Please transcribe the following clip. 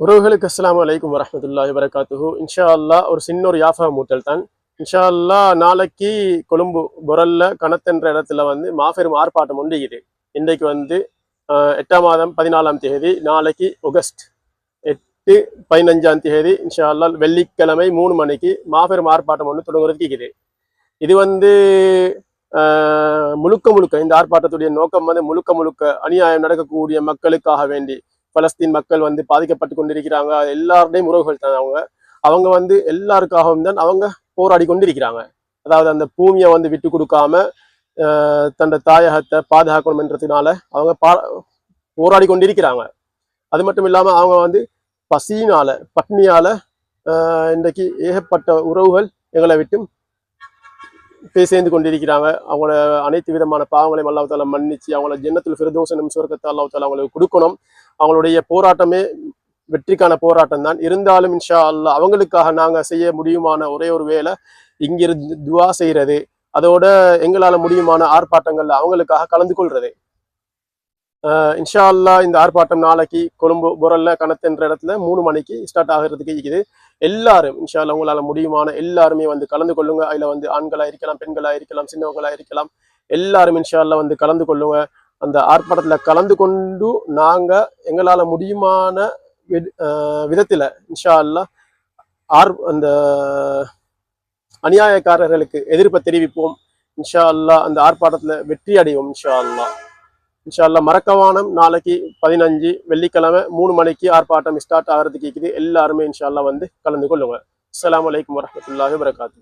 உறவுகளுக்கு அஸ்லாம் அலைக்கும் வரமத்துல்லாஹி வரகாத்துஹு இன்ஷா அல்லாஹ் ஒரு சின்ன ஒரு யாஃபா மூட்டல் தான். இன்ஷா அல்லாஹ் நாளைக்கு கொழும்பு பொரல்ல கணத்தென்ற இடத்துல வந்து மாபெரும் ஆர்ப்பாட்டம் உண்டுகிறது இன்றைக்கு வந்து எட்டாம் மாதம் பதினாலாம் தேதி நாளைக்கு ஆகஸ்ட் எட்டு பதினஞ்சாம் தேதி இன்ஷா அல்லாஹ் வெள்ளிக்கிழமை மூணு மணிக்கு மாபெரும் ஆர்ப்பாட்டம் ஒன்று தொடங்குறதுக்கு இருக்குது. இது வந்து ஆஹ், முழுக்க முழுக்க இந்த ஆர்ப்பாட்டத்துடைய நோக்கம் வந்து முழுக்க முழுக்க அநியாயம் நடக்கக்கூடிய மக்களுக்காக வேண்டி பலஸ்தீன் மக்கள் வந்து பாதிக்கப்பட்டு கொண்டிருக்கிறாங்க. எல்லாருடையும் உறவுகள் தான் அவங்க. அவங்க வந்து எல்லாருக்காகவும் தான் அவங்க போராடி கொண்டிருக்கிறாங்க. அதாவது அந்த பூமியை வந்து விட்டு கொடுக்காம தன்னோட தாயகத்தை பாதுகாக்கணும்ன்றதுனால அவங்க பா போராடி கொண்டிருக்கிறாங்க. அது மட்டும் இல்லாமல் அவங்க வந்து பசியினால பட்னியால இன்றைக்கு ஏகப்பட்ட உறவுகள் எங்களை விட்டு போய் சேர்ந்து கொண்டிருக்கிறாங்க. அவங்கள அனைத்து விதமான பாவங்களையும் அல்லாஹ் மன்னிச்சு அவங்கள ஜென்னத்தில் ஃபிரதோசனும் சுவர்க்கத்தை அல்லாஹ் அவங்களுக்கு கொடுக்கணும். அவங்களுடைய போராட்டமே வெற்றிக்கான போராட்டம் தான். இருந்தாலும் இன்ஷா அல்லா அவங்களுக்காக நாங்கள் செய்ய முடியுமான ஒரே ஒரு வேலை இங்கிருந்து துவா செய்கிறது அதோட எங்களால் முடியுமான ஆர்ப்பாட்டங்கள்ல அவங்களுக்காக கலந்து கொள்றது. இன்ஷா அல்லாஹ் இந்த ஆர்ப்பாட்டம் நாளைக்கு கொழும்பு புரல்ல கணத்துன்ற இடத்துல மூணு மணிக்கு ஸ்டார்ட் ஆகிறதுக்கு இருக்குது. எல்லாரும் இன்ஷா அல்லா உங்களால முடியுமான எல்லாருமே வந்து கலந்து கொள்ளுங்க. அதில் வந்து ஆண்களாக இருக்கலாம் பெண்களாக இருக்கலாம் சின்னவங்களா இருக்கலாம். எல்லாரும் இன்ஷா அல்லா வந்து கலந்து கொள்ளுங்க. அந்த ஆர்ப்பாட்டத்துல கலந்து கொண்டு நாங்க எங்களால முடியுமான வி- விதத்துல இன்ஷா அல்லாஹ் ஆர் அந்த அநியாயக்காரர்களுக்கு எதிர்ப்பை தெரிவிப்போம். இன்ஷா அல்லாஹ் அந்த ஆர்ப்பாட்டத்துல வெற்றி அடைவோம் இன்ஷா அல்லாஹ் இன்ஷால்லா மறக்கவானம். நாளைக்கு பதினஞ்சு வெள்ளிக்கிழமை மூணு மணிக்கு ஆர்ப்பாட்டம் ஸ்டார்ட் ஆகிறதுக்கு இருக்குது. எல்லாருமே இன்ஷால்லா வந்து கலந்து கொள்ளுங்க. அஸ்லாம் வலைக்கம் வரஹ்மத்துல்லாஹி வரகாத்து